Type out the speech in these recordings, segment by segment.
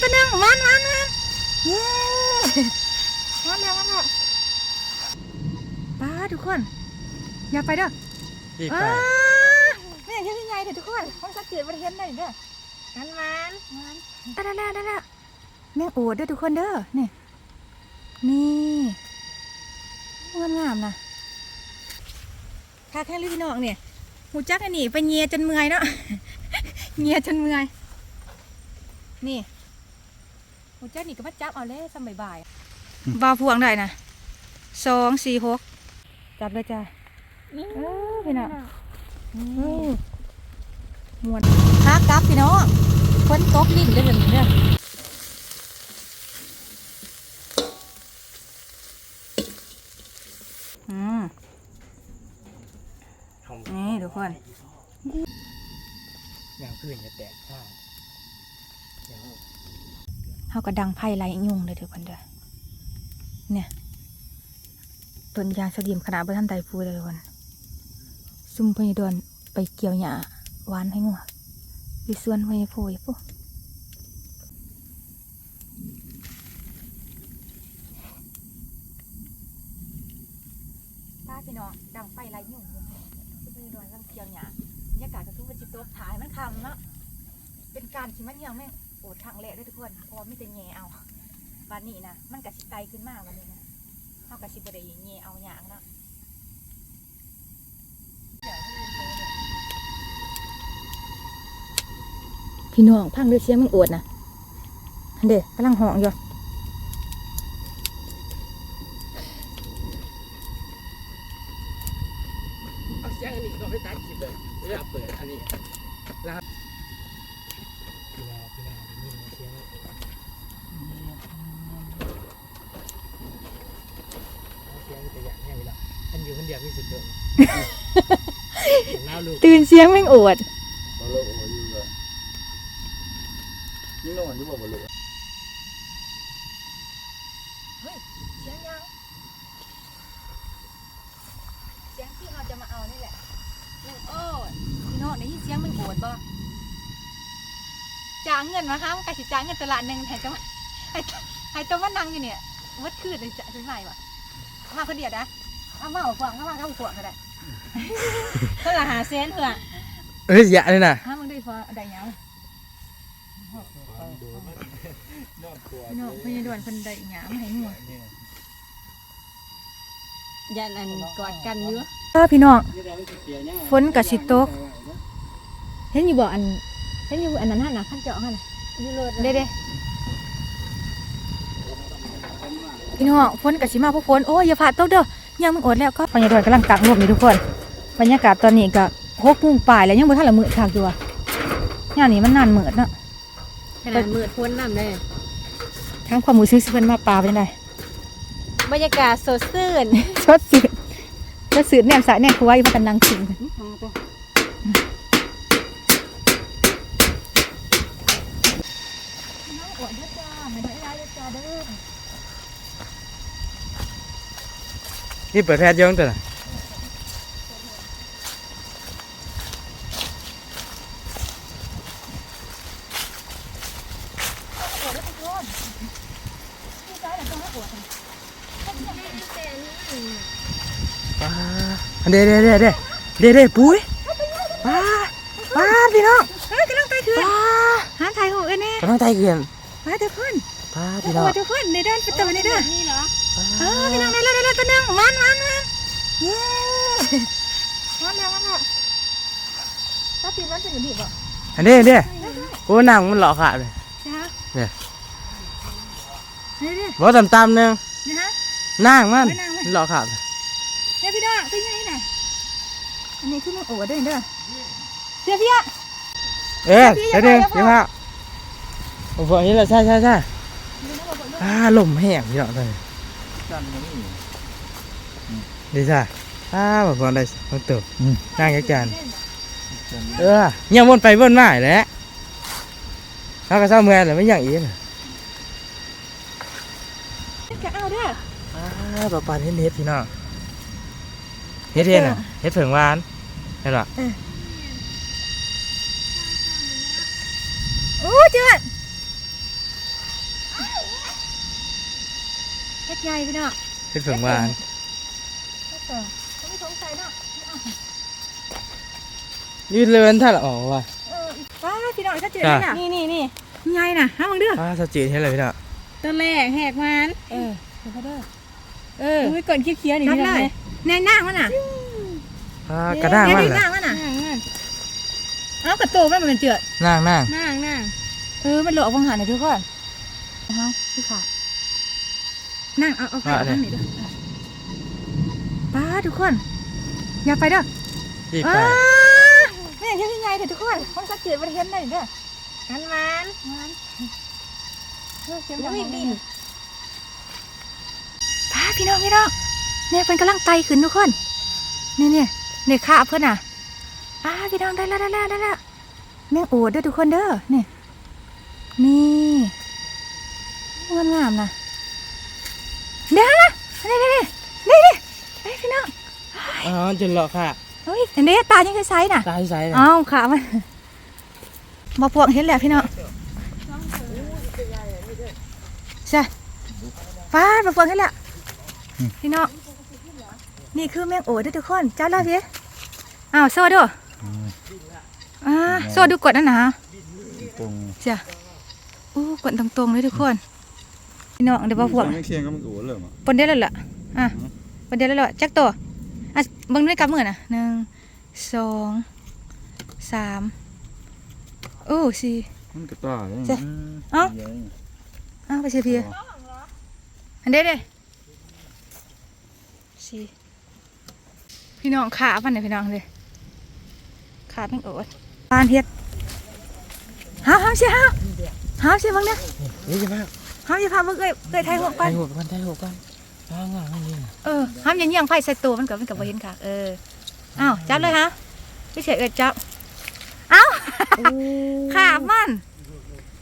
ตัวหนึงมันมันมันเย้มันแล้วมันแล้วป้าทุกคน อย่าไปเด้อพี่ไปอ้าเนี่ยยังยังไงเด้อทุกคนห้องสังเกตบริเวณได้เด้อมันมันมันได้แล้วได้แล้วแม่งโอดเด้อทุกคนเด้อนี่นี่งามงามๆนะถ้าแค่ลูกพี่น้องเนี่ยหูจักอันนี้ไปเงียจนเมื่อยเนาะเงียจนเมื่อยนี่ หูจักนี่ก็มาจับเอาเลยสมัยบ่ายบาพวงได้นะสองสี่หกจับเลยจ้าเออพี่น้องเออมวนฮากลับพี่น้องฝนตกลิ้นเด้อเดี๋ยวนี้เด้ออืมนี่ทุกคนอย่างพื้นจะแตกข้างเดี๋ยว เฮาก็ดังไพ่ไรยุงเลยทุกคนเด้อเนี่ยต้นยางสะดีมขนาดบ่ทันไดฟูเลยทุกคนซุ่มพญดวนไปเกี่ยวหญ้าหวานให้งัวอยู่สวนพญโพยปุ๊ป้าพี่น้องดังไฟไรยุงอยู่ซุ่มพญดวนกำลังเกี่ยวหญ้าบรรยากาศก็คือว่าจิตตกถ่ายมันคำเนาะเป็นการที่มันยังไม่ โอ้ทางแรกด้วยทุกคนเพราะว่าไม่จะแง่เอาวันนี้นะมันกะสิไตขึ้นมากวันนี้นะเขากะสิบได้แง่เอาอย่างนะพี่น้องพังด้วยเสียงมึงอวดนะอันเด็กกำลังห้องอยู่เอาเสียงอันนี้ก็ไปตัดคลิปเลยเวลาเปิดอันนี้แล้วครับพี่นาพี่นาได้ยินเสียงเอาเสียงตัวอย่างเนี่ยเวลาท่านอยู่คนเดียวที่ สุดเดิมเล่าลูกตื่นเสียงมึงอวดบ่เลิกบ่อยู่เลยนี่นอนอยู่บ่บ่เลิกเฮ้ยเสียงยังเสียงที่เราจะมาเอานี่แหละมึงโอ้ยพี่น้องได้ยินเสียงมึงอวดบ่จ้างเงินมาห้ามกะสิจ้างเงินตลาดหนึ่งให้จะมาให้ให้ตัวมานั่งอยู่เนี่ยวัดคืนเลยจะเป็นไงวะมาคนเดียวนะเอามาเอาขวางเอามาเอาขวางก็ได้ เท่าไหร่หาเซนเถอะเอ้ยอย่าเลยนะห้ามึงได้พอได้ยังนอนตัวพี่น้องพยาด่วนคนได้หยังให้หมดยันอันกอดกันอยู่ก็พี่น้องนี่ได้เสียยังฝนกับสิตก เห็นอยู่บ่อันเห็นอยู่อันนั้นน่ะขั้นเจาะหั่นน่ะอยู่รถเด้เด้พี่น้องฝนกับสิมาพวกฝนโอ้ยอย่าผ่าดตกเด้อ ยังมึงอดแล้วก็พยาด่วนกำลังกักรวมอยู่ทุกคน บรรยากาศตอนนี้ก็หกโมงปลายแล้วยังบ่ทันละมื้อฉากอยู่อะงานนี้มันนานมื้อเนาะขนาดมืดพ้นน้ำเลยทางความรู้สึกสิเพิ่นมาปลาเป็นไดบรรยากาศสดชื่นสดสื่นสดสื่นแนมสายแนมคุยว่ากันนั่งกิน นี่เปิดแพทย์ยังตัวน่ะอวดเด้อทุกคนดีใจแล้วต้องอวดป้าอันเด้เด้เด้เด้เด้เด้ปุ้ยป้าป้าพี่น้องเฮ้ยกำลังไต่ขึ้นป้าหาถ่ายหูกันแน่กำลังใจเกลียนมาเด้อเพื่อนป้าอพี่น้องวดเด้อเพื่อนในด้านประตูนี่เด้อนี่เหรอ เออพี่น้องได้แล้วได้แล้วตัวหนึงมันมันมันเย้มันแล้วมันแล้วถ้าปีนมันเป็นแบบนี้บ่อันเด้เด้โอ้หนังมันหลอกขาดเลย จ้าเนี่ย นี่ดิบ่ตำๆหนึงนี่ฮะนั่งมันเออนั่งมัน หลอกขาดเนี่ยพี่น้องตัวใหญ่น่ะอันนี้คือมันโอ้เด้อเด้อเสียพี่อะเอ๊ะพี่เดี๋ยวเดี๋ยวอย่าเดี๋ยวพอพาโอ้โหนี่แหละใช่ใช่ใช่อ่าลมแห้งพี่น้องตอนนี้ จันนี่ดีจ้ะอ่าบอกก่อนได้ต้องเติบนั่งยักจานจันเออยังวนไปวนมาแหล้วถ้าก็เศร้าเมื่อยแล้วไม่อย่างอีกน่ะจะเอาเด้ออ่าปลาปลาเฮ็ดเฮ็ดพี่น้องเฮ็ดเฮ็ดน่ะเฮ็ดเผิงหวานเห็นป่ะโอ้เจ้า ใหญ่พี่น้องเฮ็ดเผิงหวานเฮ็ดเผิงเขาไม่สงสัยเนาะยืดเลยวันท่าละอ๋อว่ะเออว้าพี่น้องชัดเจนเลยน่ะนี่นี่นี่ใหญ่น่ะห้ามึงเด้ออ้าสจีเฮ็ดอะไรพี่น้องตัวแรกแหกมันเออเดี๋ยวเขาเด้อเออดูไว้ก่อนเคี้ยวๆนี่จับพี่เลน้องยเลยแน่นั่งมันน่ะอ่ากระด้างมันแน่แหละนั่งมันน่ะนั่งนั่งเอ้ากระโตมันมันเจือดนั่งนั่งนั่งนั่งเออมันหลอกวังหันน่ะทุกคนเอาพี่ขา นั่งเอาเอาไปนั่งนี่เด้อป้าทุกคน อย่าไปเด้อรีบอ้าไปแม่เฮ็ดยังไงเด้อทุกคนห้องสังเกตบ่ได้เห็นได้เด้อกันมันมันเออเสียงดังดินป้าพี่น้องพี่น้องเนี่ยเพิ่นกำลังไต่ขึ้นทุกคนนี่เนี่ยเนี่ยขาเพิ่นน่ะป้าพี่น้องได้แล้วได้แล้วได้แล้วแม่งโอดเด้อทุกคนเด้อนี่นี่งามงามๆนะ เดี๋ยวนะนี่นี่นี่นี่นี่ไอ้ยพี่น้องอ๋อจนหลอกค่ะเฮ้ยอันนี้ตายังเคยใช้น่ะตายใส่เลยเอ้าขามันมาพวกเห็นแล้วพี่น้องใช่ฟ้าดมาพวกเห็นแล้วพี่น้องนี่คือแมงโอเด้อทุกคนจ้าแล้วพี่อ้าวโซ่ดูอ่าโซ่ดูกดนั่นนะตรงจ้ะอู้กดตรงๆเลยทุกคน พี่น้องเดี๋ยวมาพวกไม่เคียงก็มันอู๋เริ่มอะปนเดียวแล้วล่ะอะปนเดียวแล้วล่ะจักตัวอะเบิ่งด้วยกับมือน่ะหนึ่งสองสามโอ้สี่มันกระต่ายเลยเจ๊เอ้าอ้าวไปเชียร์พี่อันเด้เด้สี่พี่น้องขาพันเนี่ยพี่น้องเลยขาตั้งโอดปานเฮ็ดห้าวห้าวเชียร์ห้าวห้าวเชียร์บังเนี่ยนี่จะมา ห้าวอย่าพาเบิ่งเอ้ยเอ้ยไทยหัวไปกันหัวกันไปหัวกันว่างว่างนี่เออห้ามอยังเยี่ยงไฟใส่ตัวมันกับมันกับบ่เห็นค่ะ เอออ้าวจับเลยฮะพี่เฉยเอ้ยจับเอ้าขามัน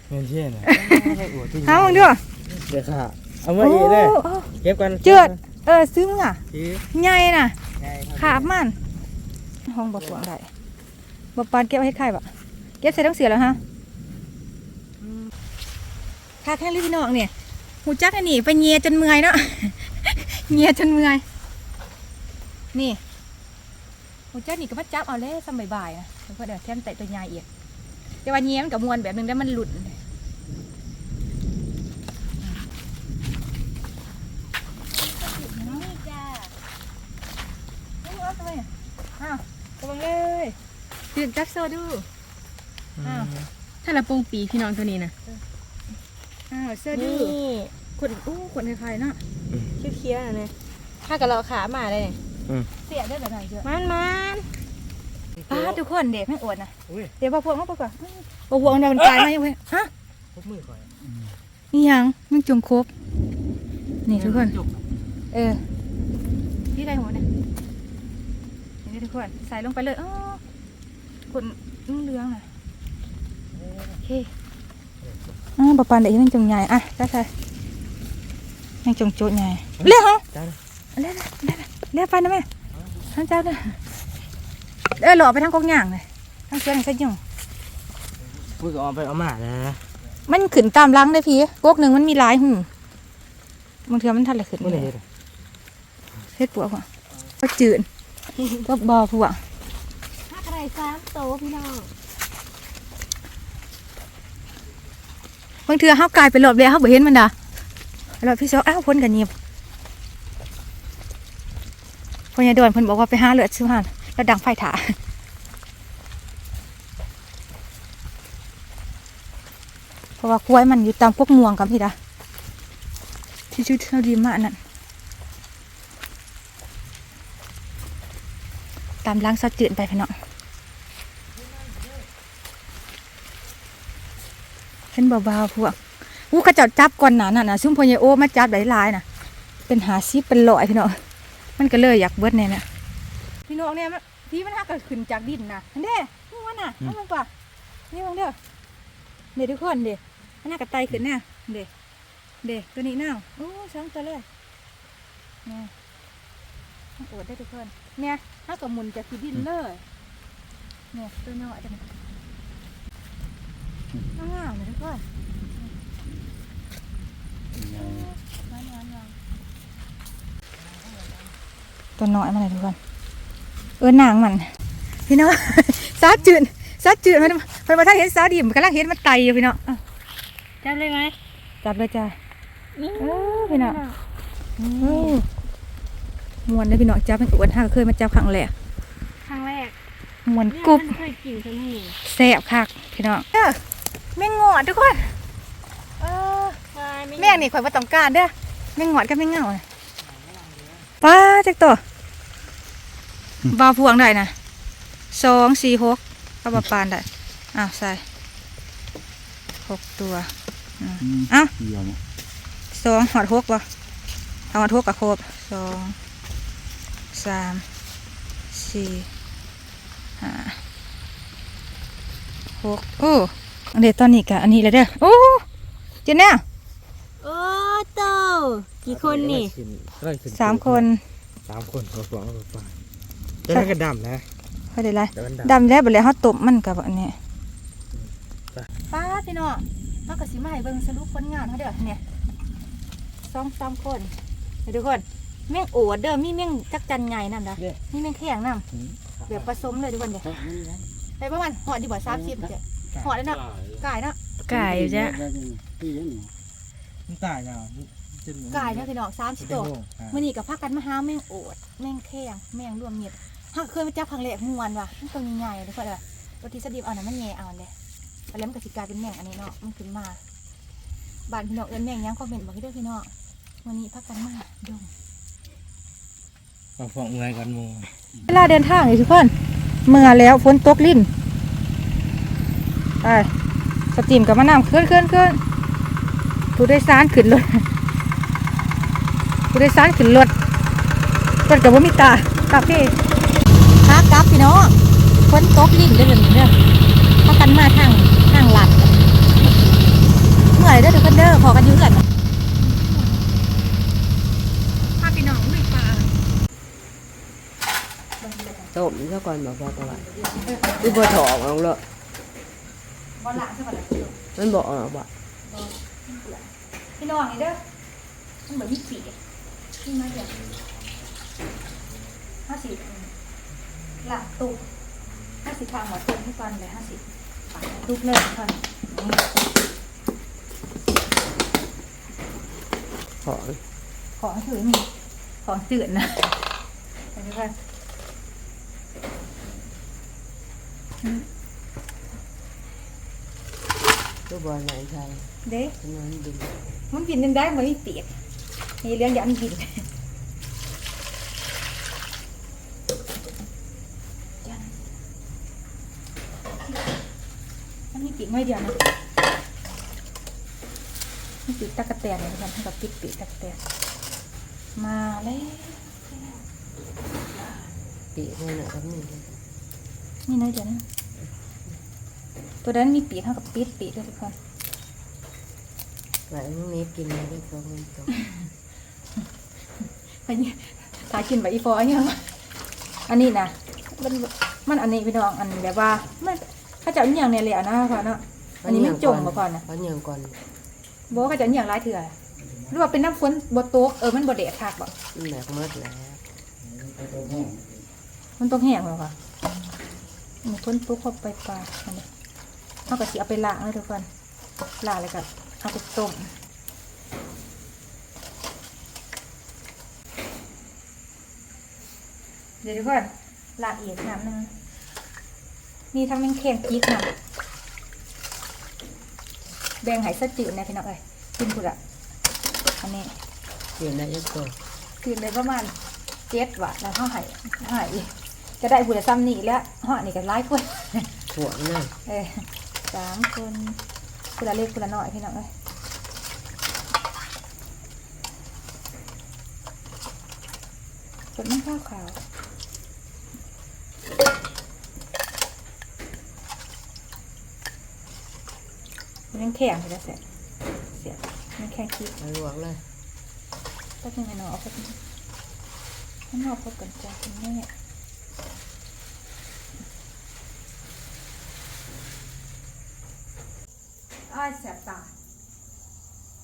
เงินเช่นน่ะห้าวมึงด้วยเดี๋ยวค่ะเอามาอีกเลยโอ้เก็บกันเจือดเออซื้อมึงอะทีใหญ่น่ะไงครับขาบมันห้องบ่ปวงได้บ่ปานเก็บไว้ให้ใครบ่เก็บใส่ต้องเสือแล้วฮะ ค่าแค่รีพี่น้องเนี่ยหูจักอันนี้ไปเงียจนเมื่อยเนาะเงียจนเมื่อยนี่หูจักนี่ก็มาจับเอาเลยสมัยบ่ายๆนะแล้วก็เดี๋ยวแถมแต่ตัวใหญ่อีกแต่ว่าเงียมันกับมวนแบบนึงแล้วมันหลุดนี่จ้าเอาทำไมอะอ้าวกำลังเลยตื่นจักโซดูอ้าวถ้าละโปงปีพี่น้องตัวนี้นะ อ้าวเสื้อดูนี่ขนอู้ขนคล้ายๆเนาะเคี้ยวๆนะเนี่ยถ้ากับเราขามาเลยเนี่ยเสียได้แบบไหนเยอะมันมันป้าทุกคนเด็กไม่อวดนะอุ้ยเดี๋ยวบ่พวงมาปะกว่าบ่พวงเดี๋ยวมันตายมายังไงฮะพบมือก่อนนี่ยังมันจงครบนี่ทุกคน เออพี่ได้หัวเนี่ยนี่ทุกคนใส่ลงไปเลยอ๋อขนเหลืองๆอะโอเค อ่าปะปานเด็กยังจงใหญ่อะได้ใส่ยังจงโจดใหญ่เรียกเหรอจ้าเลยเรียกเรียกเรียกไปนะแม่ท่านเจ้าเด้อเออหล่อไปทางกอกย่างเลยทางเสือทางเส้นยุ่งพูดกับออมไปเอามาแล้วมันขึ้นตามรังได้พี่กกหนึ่งมันมีหลายหูบางเทือมันทันเลยขึ้นไม่ได้เฮ็ดเฮ็ดปวกว่ะก็จืดก็บอพวกถ้าอะไรสามโตพี่น้อง บางเทือเฮากลายเป็นหลอดเลยเฮาบ่เห็นมันด่ะหลอดพี่ซอกอ้าวพ้นกันเงียบพญาดวนเพิ่นบอกว่าไปหาเลือดซื้อหันแล้วดังไฟถาเพราะว่ากล้วยมันอยู่ตามพวกม่วงกับพี่ดาที่ชุดเท่าดีมากนั่นตามล้างซอสจืดไปพี่น้อง ห็นเบาๆพวกอู้เขาเจับจับก่อนหนาน่ะนะซุ่มพญาโอมาจับหลายๆน่ะ เป็นหาซิเป็นลอยพี่น้องมันก็เลยอยากเบิดแน่น่ะพี่น้องเนี่ยมันพี่มันหักก็ขึ้นจากดินน่ะอันเด้นี่มันน่ะเอามันป่ะนี่มันเด้อเด้ทุกคนเด้มันหักกระไตขึ้นแน่เด้เด้ตัวนี้น่าโอ้สองตัวเลยเนี่ยมันอวดได้ทุกคนเนี่ยหักกับหมุนจากที่ดินเลยเนี่ยตัวน้อยจัง งามเลยทุกคนหวานหวานหวานตัวน้อยมันเลยทุกคน เออนางมัน พี่น้องซาจืดซาจืดมันมันมาท่านเห็นซาดิมกำลังเห็นมันไตอยู่พี่น้องอะจับเลยไหมจับเลยจ้านี่เออพี่น้องเออมวนเลยพี่น้องจับเป็นอ้วนห้าก็เคยมาจับครั้งแรกครั้งแรกมวนกรุบเนี่ยมันเคยกินซะนี่แซ่บคักพี่น้องเออ แม่งงอดทุกคนเออวายไม่แม่งนี่ข่อยมาต้องการเด้อแม่งงอดกับแม่งเหงาน่ะป้าจักตัวบาพวงได้นะสองสี่หกเอาบาปานได้อ้าวใส่หกตัวอืมเอ้าเยี่ยมสองหอดหกบ่เอาหอดหกกับครบสองสามสี่ห้าหกโอ้ อันเดี๋ยวตอนนี้กะอันนี้เลยเด้อโอ้เจนน่าโอ้โตกี่คนนี่สามคนสามคนก็ฟ้องก็ฟ้องแล้วนั่นก็ดำนะเขาได้ไรแล้วมันดำดำแล้วไปแล้วเขาตบมันกับอันนี้ไปป้าพี่น้องเขาก็สิมาให้เบิ่งสรุปผลงานเขาเด้อเนี่ยสองสามคนเดี๋ยวทุกคนแม่งโอดเด้อมีแม่งจักจันไงนั่นนะมีแม่งแข็งน้ำแบบผสมเลยทุกคนเด้อไปประมาณหอดดีกว่าสามสิบเด้อ หอดแล้วเนาะกายเนาะไก่จ้ะมันตายแล้วกายเนาะพี่น้องสามสิบตัวมื่อนี้กับพักกันมาหาแม่งโอดแม่งแข็งแม่งรวมเม็ดหากเคยมาจับพังแหลกมวนว่ะมันตัวใหญ่ๆทุกคนเด้อตัวที่สดิบเอาน่ะมันแง่เอาเลยแล้วมันก็สิกลายเป็นแม่งอันนี้เนาะมันขึ้นมาบ้านพี่น้องเอิ้นแม่งหยังคอมเมนต์บอกให้ด้วยพี่น้องวันนี้พักกันมาดงมาฟ้องเงินกันมูเวลาเดินทางเลยทุกคนเมื่อแล้วฝนตกลิ้น ไปสตรีมกับมะนาวขึ้นขึ้นขึ้นผู้โดยสารขึ้นรถผู้โดยสารขึ้นรถรถกับว่ามีตากับพี่ขากลับพี่น้องฝนตกลิ้นเด้อเดี๋ยวนี้เด้อพักกันมาทางทางลัดเมื่อยเด้อทุกคนเด้อพอกันอยืดพาพี่น้องลุยป่าต้มซะก่อนบอกว่าอะไรดูบ่ถอกเอาเลย บอลหลังใช่ปะล่ะมันบอกเอาบ่พี่น้องนี่เด้อมันเหมือนมีปีกนี่มาเดี๋ยวห้าสิบหลังตุกห้าสิบทางหัวตุกให้ฟันเลยห้าสิบปักตุกเลยฟันนี่ถอกของถือมีของจืดนะเห็นไหม ดูบ่ไหนใช่เด้ขนาดดินมันบินยังได้มันมีปีกมีเรื่องยันบินยันมันมีปีกไม่เดียวนะมีปีกตะกะแตนเนี่ยมันทำกับปีกปีกตะกะแตนมาแล้วปีกนั่นน่ะก็มีนี่น้อยเดียวนะ ตัวนั้นมีปีกเท่ากับปีกปีกด้วยทุกคนหลายมื้อนี้กินมาได้สองมื้อตกไปเนี่ยตากินไปอีฟอยเนี่ยอันนี้นะมันมันอันนี้พี่น้องอันแบบว่ามันเขาจะเอาอหย่างเนี่ยเลยอะนะพ่อเนาะอันนี้ไม่จมมาก่อนนะเพราะยังก่อนบอกว่าเขาจะเอาอหย่างไรเถื่อหรือว่าเป็นน้ำฝนบดโต๊กเออมันบดเดดคักบ่มันแหลกหมดแล้วมันต้องแห้งแล้วค่ะมันฝนตกเข้าไปปลาอันนี้ เขาก็สิเอาไปล้างเลยทุกคนล้างเลยกับเอาไปต้มเดี๋ยวทุกคนล้างอีกน้ำหนึงมีทั้งแมงแข็งพริกนะแบ่งให้สะจืดนะพี่น้องเอ้ยกินพุดอะอันนี้เปลี่ยนได้ยังตัวคืนได้ประมาณเจ็ดวัตแล้วเขาใหายหายจะได้บุญซ้ำนี่แล้วห่อนี่กันไล่คนหัวนั่นเออ สามคนคนละเล็กคนละน้อยพี่น้องเอ้ยกดมันข้าวขาวมันยังแข็งอยู่แล้วเสียเสียมันแข็งคิดเอาลวกเลยแป๊บนึงให้น้องเอาแป๊บนึงให้น้องพบกันจ้าคุณแม่ ค่อยแสบตา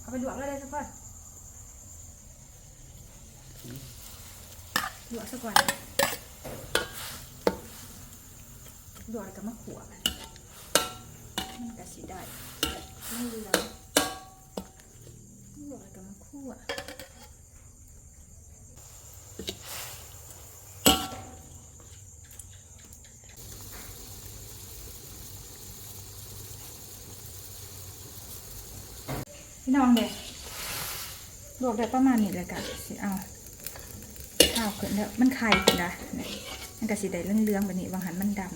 เอาไปลวกเลยเลยทุกคนลวกซะก่อนลวกแล้วก็มะขวมันมันก็สิได้ไม่เหลืองลวกแล้วก็มาคั่ว พี่น้องเด็กลวกได้ประมาณนี้เลยกะสิเอาข้าวขึ้นแล้วมันไข่ขึ้นนะเนี่ยมันกะสีได้เรื่องๆแบบนี้บางหันมันดำ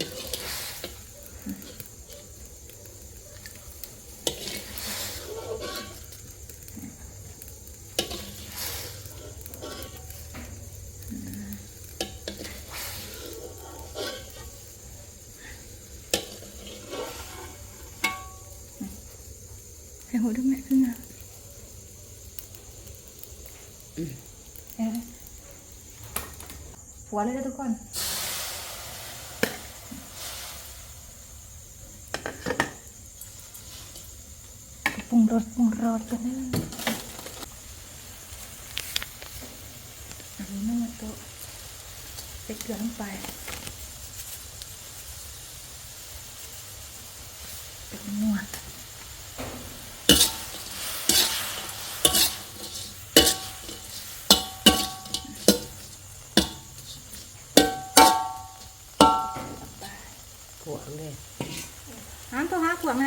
ให้หัวดูแม่ขึ้นนะเอ๊ะ หั วเลยนะทุกคนปรุงรสปรุงรสกันเลยอันนี้ไม่มาตัวไปเกลือลงไปเป็นนัวไป ขวางเลย น้ำตัวห้าขวดไง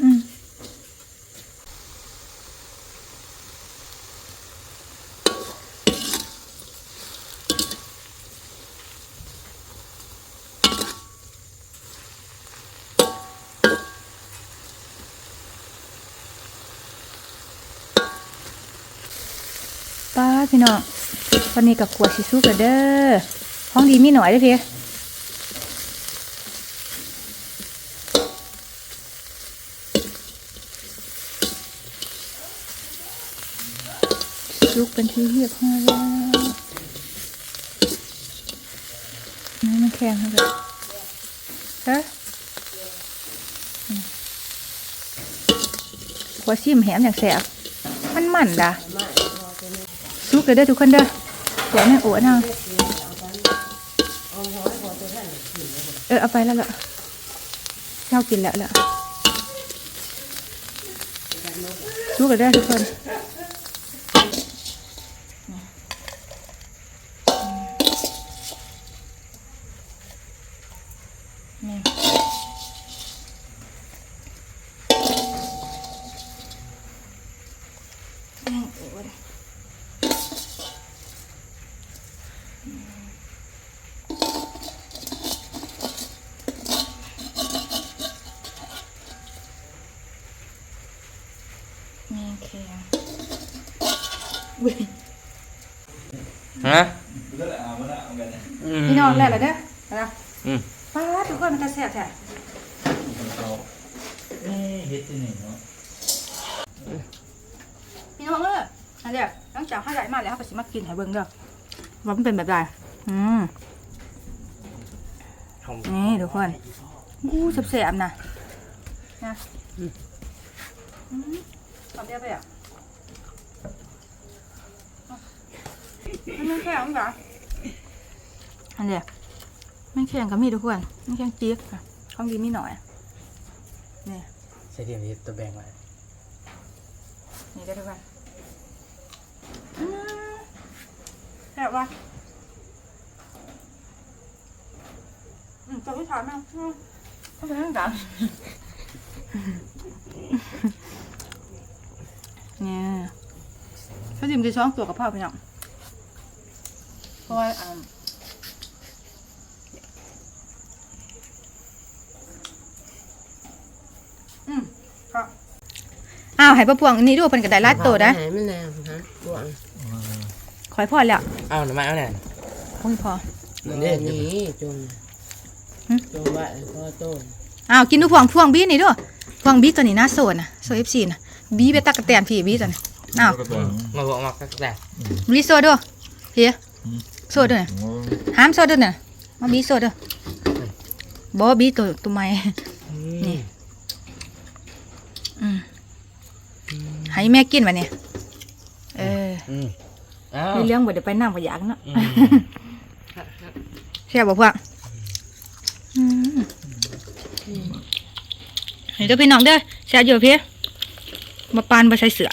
อืมป้า พี่น้องตอนนี้กับขวดชิซุกันเด้อห้องดีมีหน่อยเด้อพี่ซุกเป็นที่เรียบร้อยแล้วนี่มันแข็งครับเฮ้ยขวดซิมแหมอย่างแสบมันมันด่ะ กเลยเด้อทุกคนเด้อเดี๋ยวแม่โอ้นะเออเอาไปแล้วล่ะเจ้ากินแล้วล่ะลูกเลยเด้อทุกคนแม่โอ้เด้อ แม่แข็ง ฮะ พี่ น้องแล้วเหรอเด้อเอาละอืมป้าดทุกคนมันจะแซ่บแท้เอ๊ะเฮ็ดที่นี่เนาะพี่น้องเอ้ออันเดียวหลังจากข้าวใหญ่มาแล้วเขาก็สิมากินให้เบิ่งเด้อว่ามันเป็นแบบใดอืมนี่ทุกคนอู้แซ่บๆนะนะอืมตอบเดียวไปอะมันไม่แข็งเหรอ อันเดียวไม่แข็งกับมีทุกคนไม่แข็งจี๊กค่ะของดีมีหน่อยนี่ใช่ที่มีตัวแบ่งไว้นี่ได้ด้วยกันอืมแบบว่าอืมตัวที่ถามมาอืมต้องไปทางกันเนี่ยเขาจิ้มจะช้องตัวกับพ่อพี่น้องเพราะว่าอ่าอืมครับ อ้าวให้ประพวงอันนี้ดูเป็นกระไดลาดโตนะหายมันแนวฮะขวางขอยพอแล้วเอาหน่อไม้เอาหน่อยโอ้ยพอมันนี่นี่จนหึจนว่าพ่อโตนอ้าวกินดูพวงพวงบีนี่ด้วยพวงบีตัวนี้น่าโซนนะโซเอฟซีนะบีเบตตากระแตนพี่บีตัวนี้อ้าวมาบอกมาสักแต่มีโซด้วยเฮียโซด้วยน่ะห้ามโซด้วยน่ะมาบีโซด้วยบ่บีตัวตัวใหม่นี่ อืม ให้แม่กินวะเนี่ยเอออ้าวมีเรื่องบ่เดี๋ยวไปนั่งไปอยากเนาะแซ่บบ่พวกอืมนี่เด้อพี่น้องเด้อแซ่บอยู่พี่มาปานบ่ใส่เสือ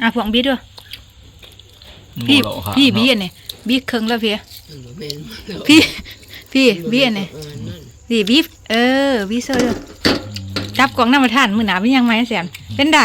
อะพวกบีด้วยพี่พี่บีอันนี้บีเครื่องแล้วพี่พี่พี่บีอันนี้พี่บีเออบีเซอร์เด้อ จับกล่องน้ำมาทานมือหนาเป็นยังไงแซมเป็นได้